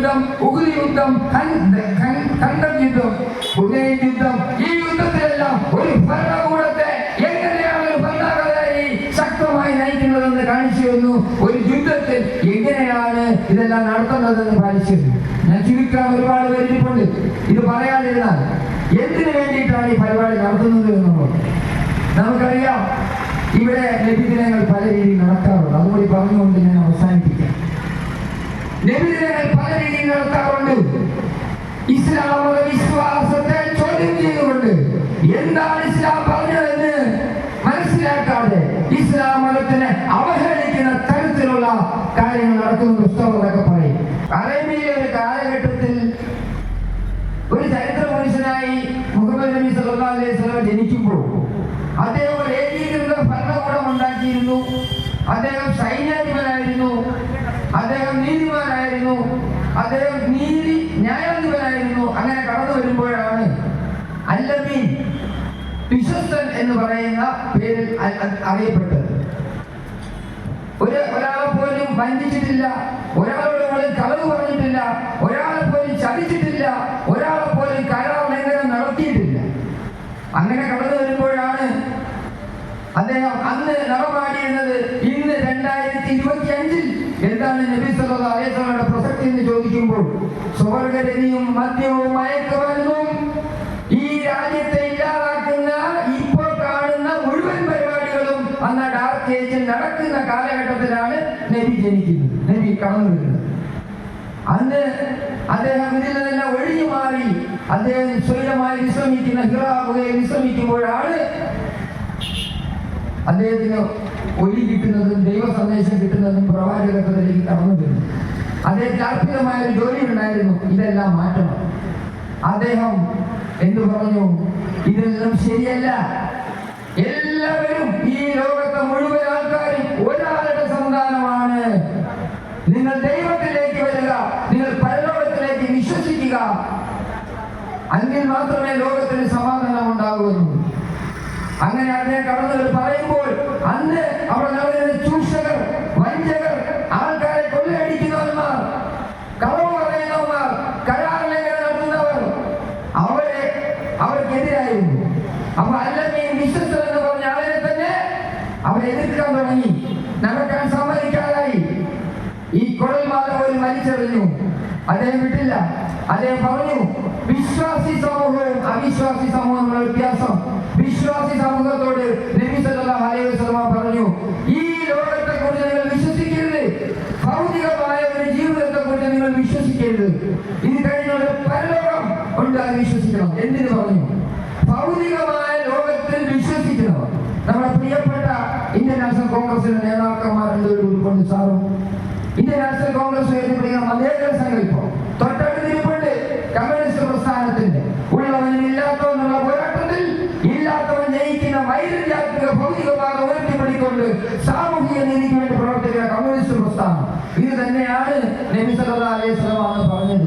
യുദ്ധം ഉഹുദ് യുദ്ധം കണ്ടം യുദ്ധം ഹുദൈൻ യുദ്ധം. ഈ യുദ്ധത്തിലെല്ലാം ഒരു ഭരണകൂടത്തെ എങ്ങനെയാണ് ഒരു ഭരണാധികാരി ശക്തമായി നയിക്കുന്നതെന്ന് കാണിച്ചു തന്നു ഒരു യുദ്ധത്തിൽ എങ്ങനെയാണ് ഇതെല്ലാം നടത്തുന്നതെന്ന് തന്നു ഞാൻ ചുരുക്കാൻ ഒരുപാട് പേരിപ്പുണ്ട് ഇത് പറയാതിരുന്നാൽ എന്തിനു വേണ്ടിയിട്ടാണ് ഈ പരിപാടി നടത്തുന്നത് എന്നുള്ളത്? നമുക്കറിയാം ഇവിടെ ലഭിക്കുന്നങ്ങൾ പല രീതിയിൽ നടക്കാറുണ്ട്. അതുകൂടി പറഞ്ഞുകൊണ്ട് ഞാൻ അവസാനിപ്പിക്കാം നബിദിനങ്ങൾ പല രീതിയിൽ നടത്താറുണ്ട്. ഇസ്ലാം മത വിശ്വാസത്തെ ചോദ്യം ചെയ്തുകൊണ്ട് എന്താണ് ഇസ്ലാം പറഞ്ഞതെന്ന് മനസ്സിലാക്കാതെ ഇസ്ലാം മതത്തിനെ അവഹേളിക്കുന്ന തരത്തിലുള്ള കാര്യങ്ങൾ നടക്കുന്ന പുസ്തകങ്ങളൊക്കെ പറയും. അറേബ്യയിലെ ഒരു കാലഘട്ടത്തിൽ ഒരു ചരിത്ര മനുഷ്യനായി മുഹമ്മദ് നബി സല്ലല്ലാഹു അലൈഹി വസല്ലം ജനിക്കുമ്പോൾ അദ്ദേഹം ഒരു ഏകീകൃത ഭരണകൂടം ഉണ്ടാക്കിയിരുന്നു അദ്ദേഹം സൈന്യാധിപനായിരുന്നു അദ്ദേഹം നീതിമാനായിരുന്നു അദ്ദേഹം നീതി ന്യായാധിപനായിരുന്നു അങ്ങനെ കടന്നു വരുമ്പോഴാണ് അല്ലമീൻ വിശ്വസ്തൻ എന്ന് പറയുന്ന പേരിൽ അറിയപ്പെട്ടത്. ഒരു ഒരാളെ പോലും വഞ്ചിച്ചിട്ടില്ല ഒരാളോട് പോലും കളവ് പറഞ്ഞിട്ടില്ല ഒരാളെ പോലും ചതിച്ചിട്ടില്ല ഒരാളെ പോലും കരാർ ലംഘനം നടത്തിയിട്ടില്ല. അങ്ങനെ കടന്നു വരുമ്പോഴാണ് അദ്ദേഹം അന്ന് നടമാടിയിരുന്നത് ഇന്ന് രണ്ടായിരത്തി ഇരുപത്തി അഞ്ചിൽ എന്താണ് നബി അലൈഹി സ്വർഗരതിയും മദ്യവും മയക്കുമരുന്നും ഈ രാജ്യത്തെ ഇല്ലാതാക്കുന്ന ഇപ്പോൾ കാണുന്ന മുഴുവൻ പരിപാടികളും അന്ന് ഡാർക്ക് ഏജിൽ നടക്കുന്ന കാലഘട്ടത്തിലാണ് നബി ജനിക്കുന്നത് നബി കടന്നു വരുന്നത് അന്ന് അദ്ദേഹം ഇതിൽ നിന്നെല്ലാം ഒഴിഞ്ഞു മാറി അദ്ദേഹം സ്വൈരമായി വിശ്രമിക്കുന്ന ഹിറാവുകയെ വിശ്രമിക്കുമ്പോഴാണ് അദ്ദേഹത്തിന് ഒലി കിട്ടുന്നതും ദൈവ സന്ദേശം കിട്ടുന്നതും പ്രവാചകത്വത്തിലേക്ക് കടന്നു വരുന്നു അദ്ദേഹത്തിന് അർപ്പിതമായ ഒരു ജോലി ഉണ്ടായിരുന്നു ഇതെല്ലാം മാറ്റണം. അദ്ദേഹം എന്തു പറഞ്ഞു? ഇതെല്ലാം ശരിയല്ല. എല്ലാവരും ഈ ലോകത്തെ മുഴുവൻ ആൾക്കാരും ഒരാളുടെ സന്താനമാണ് നിങ്ങൾ ദൈവത്തിലേക്ക് വരിക. നിങ്ങൾ പരലോകത്തിലേക്ക് വിശ്വസിക്കുക. അങ്ങിൽ മാത്രമേ ലോകത്തിന് സമാധാനം ഉണ്ടാകുന്നു അങ്ങനെ അദ്ദേഹം കടന്നു പറയുമ്പോൾ അന്ന് അവിടെ നടന്ന ചൂഷകർ വഞ്ചകർ ആൾക്കാരെ കൊള്ളയടിക്കുന്നവന്മാർ കളവ് പറയുന്നവന്മാർ കരാർ ലംഘനം നടത്തുന്നവർ അവരെ അവർക്കെതിരായിരുന്നു അപ്പൊ അല്ലെങ്കിൽ വിശ്വസർ എന്ന് പറഞ്ഞ ആളിനെ തന്നെ അവർ എതിർക്കാൻ തുടങ്ങി നടക്കാൻ സമ്മതിക്കാതായി ഈ കുഴൽമാല പോലും വലിച്ചെറിഞ്ഞു അദ്ദേഹം വിട്ടില്ല. അദ്ദേഹം പറഞ്ഞു വിശ്വാസി സമൂഹവും അവിശ്വാസി സമൂഹങ്ങളുടെ വ്യത്യാസം. വിശ്വാസി സമൂഹത്തോട് പറഞ്ഞു ഈ ലോകത്തെ കുറിച്ച് നിങ്ങൾ വിശ്വസിക്കരുത്. ഭൗതികമായ ഒരു ജീവിതത്തെ കുറിച്ച് നിങ്ങൾ വിശ്വസിക്കരുത്. ഇത് കഴിഞ്ഞ പരലോകം ഉണ്ട് അത് വിശ്വസിക്കണം. എന്തിനു പറഞ്ഞു? ഭൗതികമായ ലോകത്തിൽ വിശ്വസിക്കണം. നമ്മുടെ പ്രിയപ്പെട്ട ഇന്ത്യൻ നാഷണൽ കോൺഗ്രസിന്റെ നേതാക്കന്മാരുടെ ഒരു ഉൾക്കൊണ്ട് സാറും. ഇന്ത്യൻ നാഷണൽ കോൺഗ്രസ് ഉയർത്തിപ്പിടിക്കുന്ന മതേതര സങ്കല്പം ഉള്ളവനും ഇല്ലാത്തവനുള്ള പോരാട്ടത്തിൽ ഇല്ലാത്തവൻ ജയിക്കുന്ന വൈരുദ്ധ്യാത്മിക ഭൗതികവാദം ഉയർത്തിപ്പിടിക്കൊണ്ട് സാമൂഹിക നീതിക്ക് പ്രസ്ഥാനം. ഇത് നബി സല്ലല്ലാഹു അലൈഹി വസല്ലം പറഞ്ഞത്.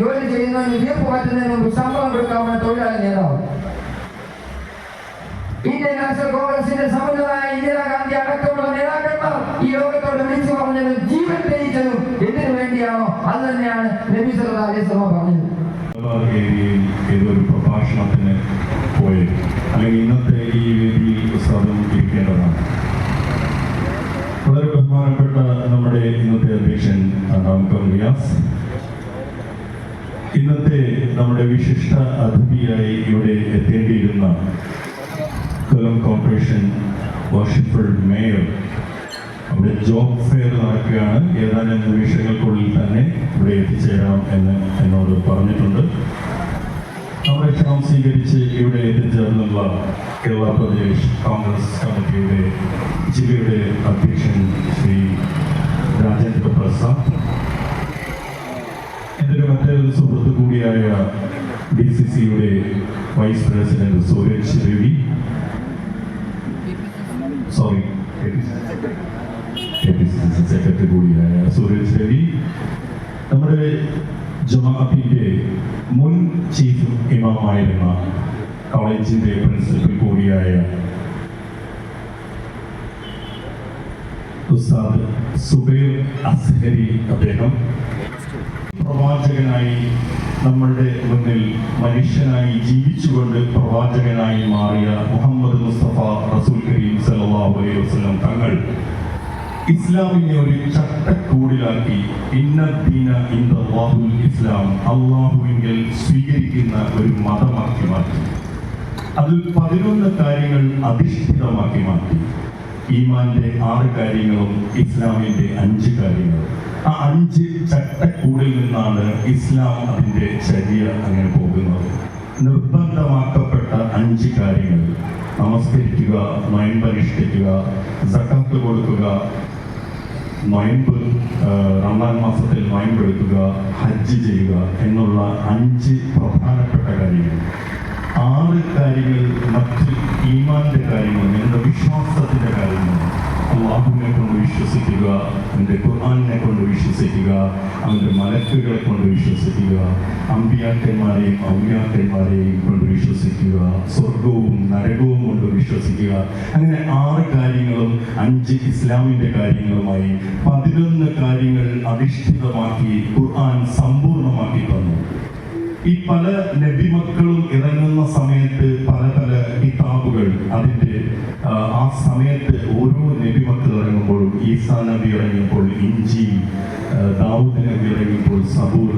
ജോലി ചെയ്യുന്നതിന് വിയപ്പ് പറ്റുന്നതിന് മുമ്പ് ശമ്പളം കൊടുക്കാവുന്ന തൊഴിലാളി നേതാവ്. ഇന്ത്യൻ നാഷണൽ കോൺഗ്രസിന്റെ സമുന്നതായ ഇന്ദിരാഗാന്ധി അടക്കമുള്ള നേതാക്കന്മാർ ഈ ലോകത്തോട് വിളിച്ചു പറഞ്ഞത് ജീവൻ തെളിയിച്ചതും എന്തിനു വേണ്ടിയാണോ? അത് തന്നെയാണ് നബി സല്ലല്ലാഹു അലൈഹി വസല്ലം പറഞ്ഞത്. ഏരിയയിൽ ഏതൊരു പ്രഭാഷണത്തിന് പോയി. അല്ലെങ്കിൽ ഇന്നത്തെ ഈ വേദിയിൽ ഉസ്താദും ഇരിക്കേണ്ടതാണ്. വളരെ ബഹുമാനപ്പെട്ട നമ്മുടെ ഇന്നത്തെ അധ്യക്ഷൻ ഡോക്ടർ റിയാസ്. ഇന്നത്തെ നമ്മുടെ വിശിഷ്ട അതിഥിയായി ഇവിടെ എത്തേണ്ടിയിരുന്ന കൊല്ലം കോർപ്പറേഷൻ വർഷിപ്പർ മേയർ അവിടെ ജോബ് ഫെയർ നടക്കുകയാണ്. ഏതാനും നിമിഷങ്ങൾക്കുള്ളിൽ തന്നെ ഇവിടെ എത്തിച്ചേരാം എന്ന് എന്നോട് പറഞ്ഞിട്ടുണ്ട്. നമ്മുടെ ക്ഷണം സ്വീകരിച്ച് ഇവിടെ എത്തിച്ചേർന്നുള്ള കേരള പ്രദേശ് കോൺഗ്രസ് കമ്മിറ്റിയുടെ ജില്ലയുടെ അധ്യക്ഷൻ ശ്രീ രാജേന്ദ്ര പ്രസാദ്. എന്റെ മറ്റൊരു സുഹൃത്ത് കൂടിയായ ഡി സി സിയുടെ vice president Suresh Ravi. Sorry secretary കൂടിയായ സുരേഷ് രവി നമ്മുടെ ജമാഅത്തിന്റെ മുൻ ചീഫ് ഇമാമായിരുന്ന കോളേജിന്റെ പ്രിൻസിപ്പൽ കൂടിയായ ഉസ്താദ് അസ്ഹരി അദ്ദേഹം പ്രവാചകനായി നമ്മളുടെ മുന്നിൽ മനുഷ്യനായി ജീവിച്ചുകൊണ്ട് പ്രവാചകനായി മാറിയ മുഹമ്മദ് മുസ്തഫ റസൂൽ കരീം സല്ലല്ലാഹു അലൈഹി വസല്ലം തങ്ങൾ ഇസ്ലാമിനെ ഒരു ചട്ടക്കൂടിലാക്കി. ഇന്നദ്ദീന ഇൻദല്ലാഹുൽ ഇസ്ലാം. അള്ളാഹുവിങ്കിൽ സ്വീകരിക്കുന്ന ഒരു മതമാക്കി മാറ്റി. അതിൽ പതിനൊന്ന് കാര്യങ്ങൾ അധിഷ്ഠിതമാക്കി മാറ്റി. ഈമാന്റെ ആറ് കാര്യങ്ങളും ഇസ്ലാമിന്റെ അഞ്ച് കാര്യങ്ങളും. ആ അഞ്ച് ചട്ടക്കൂടിൽ നിന്നാണ് ഇസ്ലാം അതിന്റെ ചര്യ അങ്ങനെ പോകുന്നത്. നിർബന്ധമാക്കപ്പെട്ട അഞ്ച് കാര്യങ്ങൾ. നമസ്കരിക്കുക പരിഷ്ഠിക്കുക സക്കാത്ത് കൊടുക്കുക നൊയമ്പ് റമദാൻ മാസത്തിൽ നൊയമ്പെടുക്കുക ഹജ്ജ് ചെയ്യുക എന്നുള്ള അഞ്ച് പ്രധാനപ്പെട്ട കാര്യങ്ങൾ. ആറ് കാര്യങ്ങൾ മറ്റ് ഈമാന്റെ കാര്യങ്ങൾ നിങ്ങളുടെ വിശ്വാസത്തിന്റെ കാര്യങ്ങൾ അള്ളാഹുവിനെ കൊണ്ട് വിശ്വസിക്കുക അവന്റെ ഖുർആാനിനെ കൊണ്ട് വിശ്വസിക്കുക അവന്റെ മലക്കുകളെ കൊണ്ട് വിശ്വസിക്കുക അമ്പിയാക്കന്മാരെയും ഔലിയാക്കന്മാരെയും കൊണ്ട് വിശ്വസിക്കുക സ്വർഗവും നരകവും കൊണ്ട് വിശ്വസിക്കുക. അങ്ങനെ ആറ് കാര്യങ്ങളും അഞ്ച് ഇസ്ലാമിന്റെ കാര്യങ്ങളുമായി പതിനൊന്ന് കാര്യങ്ങൾ അധിഷ്ഠിതമാക്കി ഖുർആൻ സമ്പൂർണമാക്കി തന്നു. ഈ പല നബിമക്കളും ഇറങ്ങുന്ന സമയത്ത് പല പല കിതാബുകൾ അതിന്റെ ആ, സമയത്ത് ഓരോ നബിമക്കൾ ഇറങ്ങുമ്പോഴും ഈസാ നബി ഇറങ്ങിയപ്പോൾ ഇഞ്ചി ദാവൂദ് നബി ഇറങ്ങിയപ്പോൾ സബൂർ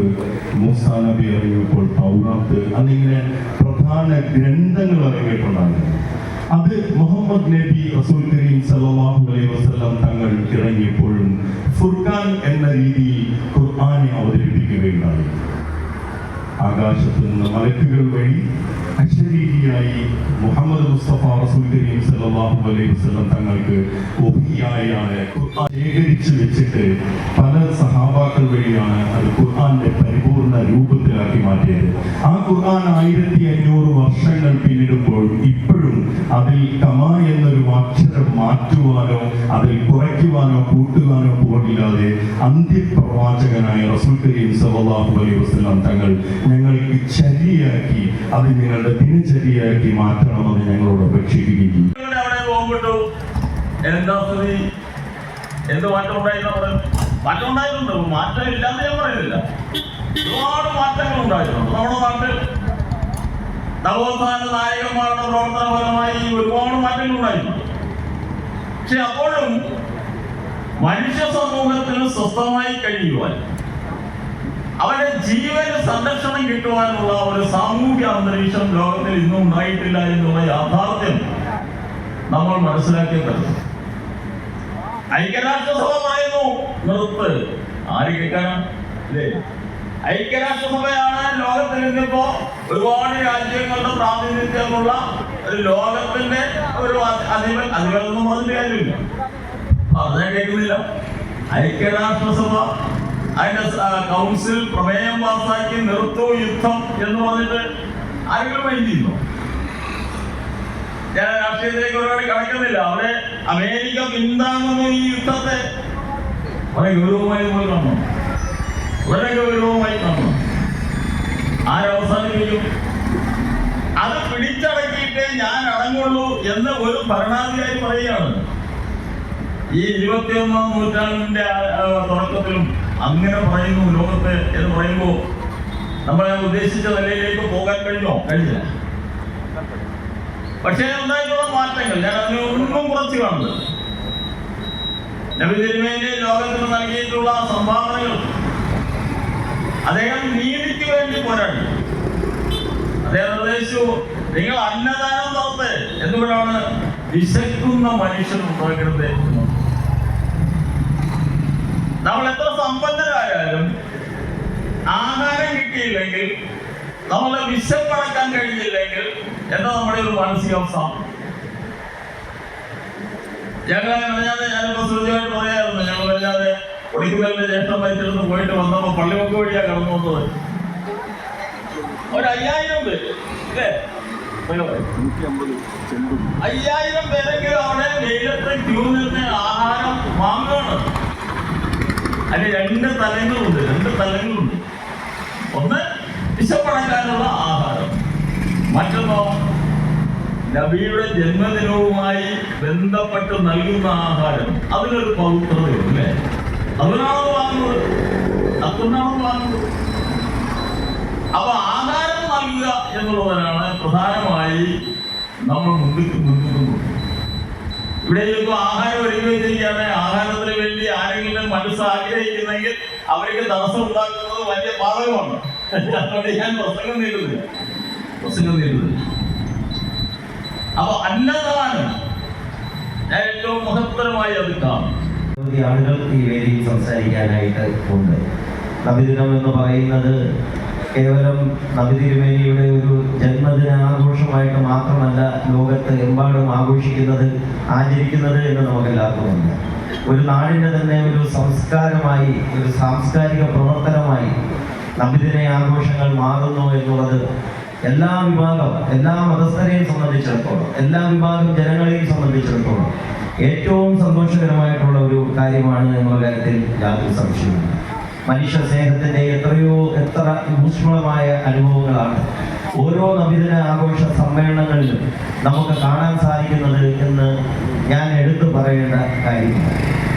മൂസ നബി ഇറങ്ങിയപ്പോൾ പൗറാത്ത് എന്നിങ്ങനെ പ്രധാന ഗ്രന്ഥങ്ങൾ ഇറങ്ങിയിട്ടുണ്ടായിരുന്നു. അത് മുഹമ്മദ് നബി റസൂൽ കരീം സല്ലല്ലാഹു അലൈഹി വസല്ലം തങ്ങൾ ഇറങ്ങിയപ്പോഴും ഫുർഖാൻ എന്ന രീതിയിൽ ഖുർആനെ അവതരിപ്പിക്കുകയുണ്ടായി. ആകാശത്ത് നിന്ന് മലക്കുകൾ വഴി അശരീരിയായി മുഹമ്മദ് മുസ്തഫ റസൂൽ കരീം സല്ലല്ലാഹു അലൈഹി വസല്ലം തങ്ങൾക്ക് ഒഹിയായാണ് ശേഖരിച്ചു വെച്ചിട്ട് പല സഹാബാക്കൾ വഴിയാണ് അത് ഖുർആന്റെ പരിപൂർണ രൂപത്തിലാക്കി മാറ്റിയത്. ആ ഖുർആൻ ആയിരത്തി അഞ്ഞൂറ് വർഷങ്ങൾ പിന്നിടുമ്പോൾ ഇപ്പോഴും അതിൽ കമ എന്നൊരു അക്ഷരം മാറ്റുവാനോ അതിൽ കുറയ്ക്കുവാനോ കൂട്ടുവാനോ പോകില്ലാതെ അന്ത്യപ്രവാചകനായ റസൂൽ കരീം സല്ലല്ലാഹു അലൈഹി വസല്ലം തങ്ങൾ ഞങ്ങൾക്ക് ചരിയാക്കി അത് നിങ്ങളുടെ ദിനചര്യയാക്കി മാറ്റണമെന്ന് ഞങ്ങളോട് അപേക്ഷിക്കുകയും എന്താ എന്ത് മാറ്റം ഉണ്ടായിരുന്നു മാറ്റം ഉണ്ടായിട്ടുണ്ട് മാറ്റം ഇല്ലാന്ന് ഞാൻ പറയുന്നില്ല. ഒരുപാട് മാറ്റങ്ങൾ ഉണ്ടായിട്ടുണ്ട്. നമ്മുടെ നാട്ടിൽ നവോത്ഥാന നായകന്മാരുടെ പ്രവർത്തന ഫലമായി ഒരുപാട് മാറ്റങ്ങൾ ഉണ്ടായിട്ടുണ്ട്. പക്ഷെ അപ്പോഴും മനുഷ്യ സമൂഹത്തിന് സ്വസ്ഥമായി കഴിയുവാൻ അവരുടെ ജീവന് സംരക്ഷണം കിട്ടുവാനുള്ള ഒരു സാമൂഹ്യ അന്തരീക്ഷം ലോകത്തിൽ ഇന്നും ഉണ്ടായിട്ടില്ല എന്നുള്ള യാഥാർത്ഥ്യം നമ്മൾ മനസ്സിലാക്കേണ്ടത് ഐക്യരാഷ്ട്രസഭ പറയുന്നു നിർത്ത്. ആര് കേൾക്കാനാണ് അല്ലേ ഐക്യരാഷ്ട്രസഭയാണ് ലോകത്തിൽ ഇന്നിപ്പോ ഒരുപാട് രാജ്യങ്ങളുടെ പ്രാതിനിധ്യമുള്ള ഒരു ലോകത്തിന്റെ ഒരു അധികം അധികളൊന്നും പറഞ്ഞിട്ട് കാര്യമില്ല. പറഞ്ഞാൽ കേൾക്കുന്നില്ല? ഐക്യരാഷ്ട്രസഭ അതിന്റെ കൗൺസിൽ പ്രമേയം പാസാക്കി നിർത്തു യുദ്ധം എന്ന് പറഞ്ഞിട്ട് ആരെങ്കിലും മൈൻഡ് ചെയ്യുന്നു ഞാൻ രാഷ്ട്രീയത്തിലേക്ക് ഒരുപാട് കടക്കുന്നില്ല അവിടെ അമേരിക്ക പിന്താങ്ങുന്നു ഈ യുദ്ധത്തെ. വളരെ ഗൗരവമായി നമ്മൾ കാണണം വളരെ ഗൗരവമായി കാണണം ആരവസാനിപ്പിക്കും അത് പിടിച്ചടക്കിയിട്ടേ ഞാൻ അടങ്ങുള്ളൂ എന്ന് ഒരു ഭരണാധികാരി പറയുകയാണ്. ഈ ഇരുപത്തിയൊന്നാം നൂറ്റാണ്ടിന്റെ തുടക്കത്തിലും അങ്ങനെ പറയുന്നു ലോകത്തെ എന്ന് പറയുമ്പോൾ നമ്മൾ ഉദ്ദേശിച്ച നിലയിലേക്ക് പോകാൻ കഴിഞ്ഞോ? കഴിഞ്ഞില്ല. പക്ഷേ ഉണ്ടായിട്ടുള്ള മാറ്റങ്ങൾ ഞാൻ അതിന് ഒന്നും കുറച്ച് കാണുന്നത് നബി തിരുമേനി ലോകത്തിന് നൽകിയിട്ടുള്ള സംഭാവനകൾ അദ്ദേഹം നീതിക്ക് വേണ്ടി പോരാടി. അദ്ദേഹം നിർദ്ദേശിച്ചു നിങ്ങൾ അന്നദാനം നടത്ത് എന്തുകൊണ്ടാണ് വിശക്കുന്ന മനുഷ്യൻ ഉണ്ടാകരുത് നമ്മൾ എത്ര സമ്പന്നരായാലും ആഹാരം കിട്ടിയില്ലെങ്കിൽ നമ്മളെ വിശപ്പടക്കാൻ കഴിഞ്ഞില്ലെങ്കിൽ എന്താ നമ്മുടെ ഒരു മാനസികാവസ്ഥ? ഞങ്ങളെ അറിയാതെ ഞാനിപ്പോ സുരജമായിട്ട് പറയായിരുന്നു ഞങ്ങൾ അറിയാതെ ഒടിക്കലിന്റെ ജ്യേഷ്ഠം വഹിച്ചിരുന്ന് പോയിട്ട് വന്നപ്പോ പള്ളിമുക്ക് വഴിയാ കടന്നു വന്നത്. ഒരു അയ്യായിരം പേര് അയ്യായിരം പേരെങ്കിലും അവിടെ വെയിലത്തെ ക്യൂ നിന്ന് ആഹാരം വാങ്ങുകയാണ്. അതിന് രണ്ട് തലങ്ങളുണ്ട് രണ്ട് തലങ്ങളുണ്ട്. ഒന്ന് വിശപ്പടക്കാനുള്ള ആഹാരം. മറ്റൊന്നോ നബിയുടെ ജന്മദിനവുമായി ബന്ധപ്പെട്ട് നൽകുന്ന ആഹാരം. അതിനൊരു പവിത്രതയുണ്ട് അല്ലേ? അതിനാണ് വാങ്ങുന്നത് അതുകൊണ്ടാണ് വാങ്ങുന്നത് അപ്പൊ ആധാരം നൽകുക എന്നുള്ളതിനാണ് പ്രധാനമായി നമ്മൾ മുന്നിൽ നിൽക്കുന്നത്. ഇവിടെ ഇപ്പൊ ആഹാരം ഒരുക്കി വെച്ചിരിക്കുകയാണ് ആഹാരത്തിന് വേണ്ടി ആരെങ്കിലും മനസ്സ് ആഗ്രഹിക്കുന്നെങ്കിൽ അവർക്ക് തടസ്സം ഉണ്ടാക്കുന്നത് വലിയ ബാധകമാണ്. അതുകൊണ്ട് ഞാൻ പ്രസംഗം നേടുന്നില്ല പ്രസംഗം നേടുന്നില്ല അപ്പൊ അന്നദാനം ഏറ്റവും മഹത്തരമായി അത് കാണും. നിരവധി ആളുകൾ ഈ വേദിയിൽ സംസാരിക്കാനായിട്ട് ഉണ്ട്. നബിദിനം എന്ന് പറയുന്നത് കേവലം നബി തിരുമേനിയുടെ ഒരു ജന്മദിനാഘോഷമായിട്ട് മാത്രമല്ല ലോകത്ത് എമ്പാടും ആഘോഷിക്കുന്നത് ആചരിക്കുന്നത് എന്ന് നമുക്കെല്ലാവർക്കും ഉണ്ട്. ഒരു നാടിന്റെ തന്നെ ഒരു സംസ്കാരമായി ഒരു സാംസ്കാരിക പ്രവർത്തനമായി നബിദിന ആഘോഷങ്ങൾ മാറുന്നു എന്നുള്ളത് എല്ലാ വിഭാഗം എല്ലാ മതസ്ഥരെയും സംബന്ധിച്ചിടത്തോളം എല്ലാ വിഭാഗം ജനങ്ങളെയും സംബന്ധിച്ചിടത്തോളം ഏറ്റവും സന്തോഷകരമായിട്ടുള്ള ഒരു കാര്യമാണ് എന്നുള്ള കാര്യത്തിൽ യാതൊരു സംശയമില്ല മനുഷ്യ സ്നേഹത്തിന്റെ എത്രയോ എത്ര ഊഷ്മളമായ അനുഭവങ്ങളാണ് ഓരോ നബിദിന ആഘോഷ സമ്മേളനങ്ങളിലും നമുക്ക് കാണാൻ സാധിക്കുന്നത് എന്ന് ഞാൻ എടുത്തു പറയേണ്ട കാര്യമില്ല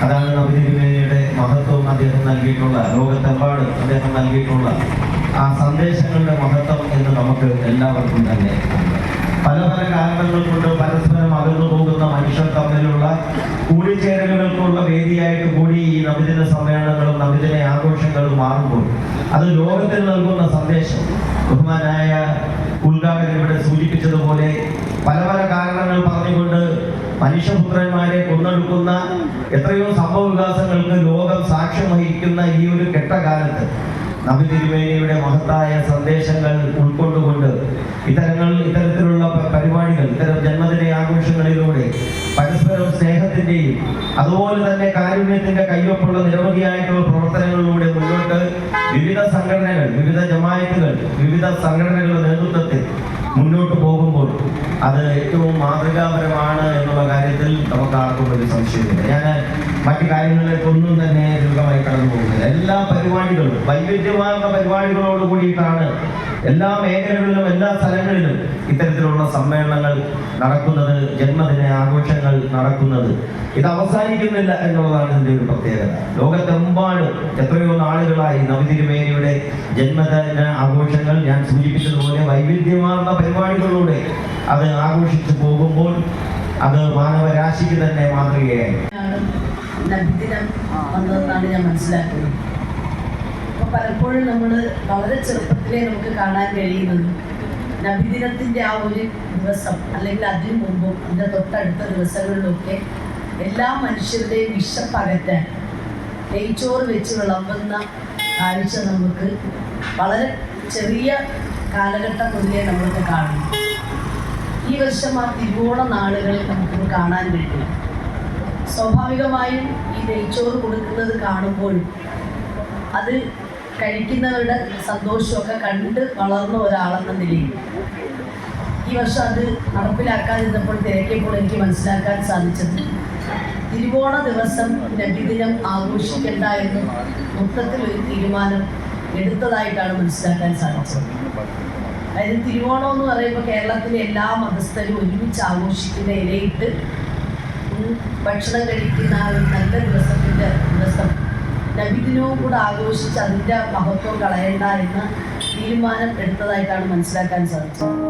അതാണ് നബിതിരുമേനിയുടെ മഹത്വം അദ്ദേഹം നൽകിയിട്ടുള്ള ലോകത്തെമ്പാടും അദ്ദേഹം നൽകിയിട്ടുള്ള ആ സന്ദേശങ്ങളുടെ മഹത്വം എന്ന് നമുക്ക് എല്ലാവർക്കും തന്നെ. പല പല കാരണങ്ങൾ കൊണ്ട് പരസ്പരം അകന്നു പോകുന്ന മനുഷ്യർ തമ്മിലുള്ള കൂടിച്ചേരലുകൾക്കുള്ള വേദിയായിട്ട് കൂടി ഈ നബിദിന സമ്മേളനങ്ങളും നബിദിന ആഘോഷങ്ങളും മാറുമ്പോൾ അത് ലോകത്തിന് നൽകുന്ന സന്ദേശം. ബഹുമാനായ ഉദ്ഘാടകൻ ഇവിടെ സൂചിപ്പിച്ചതുപോലെ പല പല കാരണങ്ങൾ പറഞ്ഞുകൊണ്ട് മനുഷ്യപുത്രന്മാരെ കൊന്നെടുക്കുന്ന എത്രയോ സംഭവ വികാസങ്ങൾക്ക് ലോകം സാക്ഷ്യം വഹിക്കുന്ന ഈ ഒരു കെട്ടകാലത്ത് നബി തിരുമേനിയുടെ മഹത്തായ സന്ദേശങ്ങൾ ഉൾക്കൊണ്ടുകൊണ്ട് ഇത്തരങ്ങൾ ഇത്തരത്തിലുള്ള പരിപാടികൾ ഇത്തരം ജന്മദിന ആഘോഷങ്ങളിലൂടെ പരസ്പരം സ്നേഹത്തിന്റെയും അതുപോലെ തന്നെ കാരുണ്യത്തിന്റെ കയ്യൊപ്പുള്ള നിരവധിയായിട്ടുള്ള പ്രവർത്തനങ്ങളിലൂടെ മുന്നോട്ട് വിവിധ സംഘടനകൾ വിവിധ ജമായത്തുകൾ വിവിധ സംഘടനകളുടെ നേതൃത്വത്തിൽ മുന്നോട്ട് പോകുമ്പോൾ അത് ഏറ്റവും മാതൃകാപരമാണ് എന്നുള്ള കാര്യത്തിൽ നമുക്ക് ആർക്കും ഒരു സംശയമില്ല. ഞാൻ മറ്റു കാര്യങ്ങളിലേക്കൊന്നും തന്നെ ദീർഘമായി കടന്നു പോകുന്നില്ല എല്ലാ പരിപാടികളും വൈവിധ്യമാർന്ന പരിപാടികളോട് കൂടിയിട്ടാണ് എല്ലാ മേഖലകളിലും എല്ലാ സ്ഥലങ്ങളിലും ഇത്തരത്തിലുള്ള സമ്മേളനങ്ങൾ നടക്കുന്നത് ജന്മദിന ആഘോഷങ്ങൾ നടക്കുന്നത്. ഇത് അവസാനിക്കുന്നില്ല എന്നുള്ളതാണ് ഇതിന്റെ ഒരു പ്രത്യേകത. ലോകത്തെമ്പാടും എത്രയോ നാളുകളായി നവതിരുമേനിയുടെ ജന്മദിന ആഘോഷങ്ങൾ ഞാൻ സൂചിപ്പിച്ചതുപോലെ വൈവിധ്യമാർന്ന പരിപാടികളിലൂടെ അത് ആഘോഷിച്ചു പോകുമ്പോൾ അത് മാനവരാശിക്ക് തന്നെ മാതൃകയായി. ഞാൻ മനസ്സിലാക്കുന്നത് അപ്പോൾ പലപ്പോഴും നമ്മൾ വളരെ ചെറുപ്പത്തിലേ നമുക്ക് കാണാൻ കഴിയുന്നത് നബിദിനത്തിന്റെ ആ ഒരു ദിവസം അല്ലെങ്കിൽ അതിനു മുമ്പും അതിന്റെ തൊട്ടടുത്ത ദിവസങ്ങളിലൊക്കെ എല്ലാ മനുഷ്യരുടെയും വിശപ്പകറ്റാൻ നെയ്ച്ചോറ് വെച്ച് വിളമ്പുന്ന കാഴ്ച നമുക്ക് വളരെ ചെറിയ കാലഘട്ടം മുതലേ നമ്മൾക്ക് കാണുന്നു ഈ വർഷം ആ തിരുവോണ നാളുകളിൽ നമുക്ക് കാണാൻ കഴിയും സ്വാഭാവികമായും ഈ നെയ്ച്ചോറ് കൊടുക്കുന്നത് കാണുമ്പോഴും അത് കഴിക്കുന്നവരുടെ സന്തോഷമൊക്കെ കണ്ട് വളർന്ന ഒരാളെന്ന നിലയിൽ. ഈ വർഷം അത് നടപ്പിലാക്കാതിരുന്നപ്പോൾ തിരക്കിയപ്പോൾ എനിക്ക് മനസ്സിലാക്കാൻ സാധിച്ചത് തിരുവോണ ദിവസം നബിദിനം ആഘോഷിക്കേണ്ട എന്ന് മൊത്തത്തിൽ ഒരു തീരുമാനം എടുത്തതായിട്ടാണ് മനസ്സിലാക്കാൻ സാധിച്ചത്. അതായത് തിരുവോണം എന്ന് പറയുമ്പോൾ കേരളത്തിലെ എല്ലാ മതസ്ഥരും ഒരുമിച്ച് ആഘോഷിക്കുന്ന ഇലയിട്ട് ഭക്ഷണം കഴിക്കുന്ന ആ ഒരു നല്ല ദിവസത്തിന്റെ ദിവസം നബിദിനവും കൂടെ ആഘോഷിച്ച് അതിന്റെ മഹത്വം കളയണ്ട എന്ന് തീരുമാനം എടുത്തതായിട്ടാണ് മനസ്സിലാക്കാൻ സാധിച്ചത്.